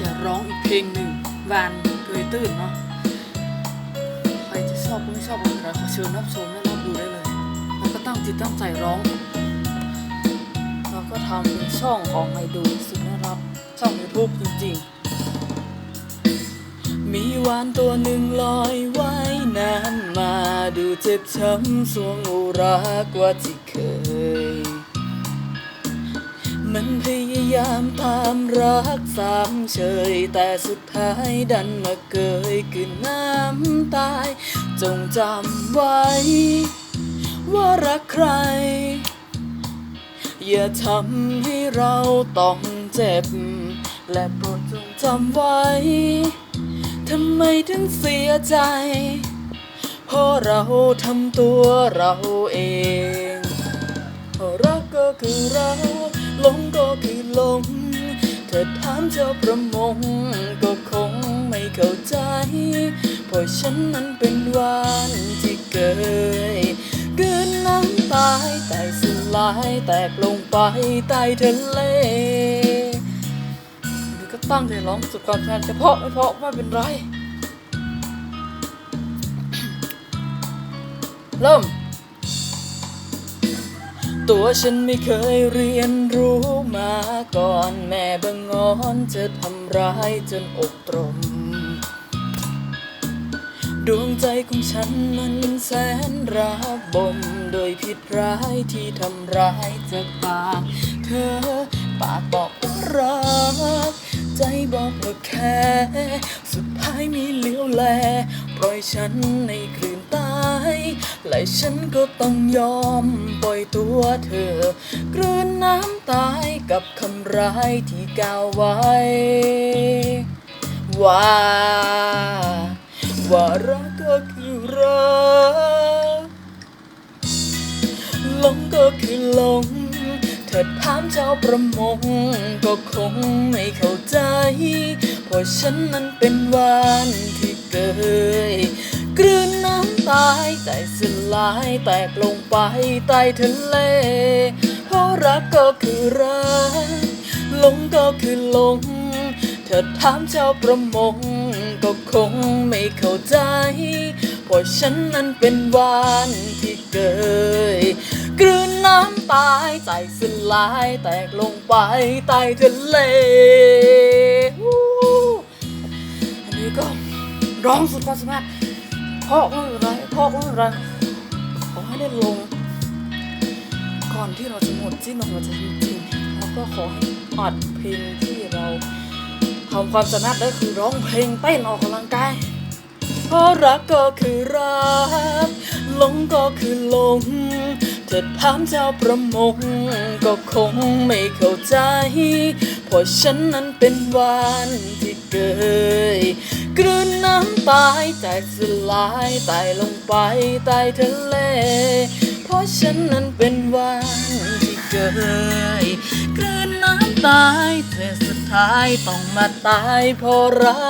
จะร้องอีกเพลงหนึ่งวานเกยตื้นเนาะใครจะชอบก็ไม่ชอบก็ไม่เป็นไรขอเชิญรับชมและรับดูได้เลยแล้วก็ตั้งจิตตั้งใจร้อง เราก็ทำเป็นช่องของไมดูสุดน่ารักช่อง YouTube จริงๆ มีวานตัวหนึ่งลอยว่ายน้ำมาดูเจ็บช้ำสวงอุรากว่าที่เคย มันพยา ยามตามรักสามเฉย แต่สุดท้ายดันมาเกยกืนน้ำตาย จงจำไว้ ว่ารักใคร อย่าทำให้เราต้องเจ็บ และโปรดจงจำไว้ ทำไมถึงเสียใจ เพราะเราทำตัวเราเองเพราะรักก็คือรัก เจ้าประมงก็คงไม่เข้าใจเพราะฉันนั้นเป็นวานที่เกยเกินน้ำตายแตกสลายแตกลงไปใต้ทะเลหรือก็ตั้งใจร้องสุดความสามารถจะเพาะไม่เพราะไม่เป็นไร เริ่มตัวฉันไม่เคยเรียนรู้มาก่อนแม่บ อนจะทำร้ายจนอกตรม ดวงใจของฉันมันแสนระบมโดยผิดร้ายที่ทำร้ายจากปากเธอ ปากบอกว่ารัก ใจบอกว่าแค่ สุดท้ายมีเลี้ยวแล ปล่อยฉันในคลื่นายและฉันก็ต้องยอมปล่อยตัวเธอกลืนน้ำตายกับคำร้ายที่กล่าวไว้ ว่า ว่ารักก็คือรักหลงก็คือหลงเธอถามเจ้าประมงก็คงไม่เข้าใจเพราะฉันนั้นเป็นวานที่เกยกลืนน้ำ ตายใจสลายแตกลงไปใต้ทะเล เพราะรักก็คือรักหลงก็คือหลง เธอถามเจ้าประมง ก็คงไม่เข้าใจเพราะฉันนั้นเป็นวานที่เกยกลืนน้ำตายใจสลายแตกลงไปใต้ทะเลอันนี้ก็ร้องสุดความสามารถ พราะว่าอะไรเพราะว่าอะไรขอให้ได้ลง ก่อนที่เราจะหมดสิ้นลมหายใจจริงๆเราก็ขอให้อัดเพลงที่เราทำความสามารถได้คือร้องเพลงเต้นออกกำลังกายเพราะรักก็คือรักหลงก็คือหลงเธอถามเจ้าประมงก็คงไม่เข้าใจเพราะฉันนั้นเป็นวานที่เกย ตายแตกสลายตายลงไปใต้ทะเล เพราะฉันนั้นเป็นวันที่เกยกลืนน้ำตายเธอสุดท้ายต้องมาตายเพราะรั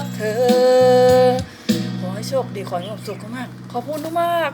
กเธอ ขอให้โชคดีขอให้ความสุขมาก ขอบคุณมาก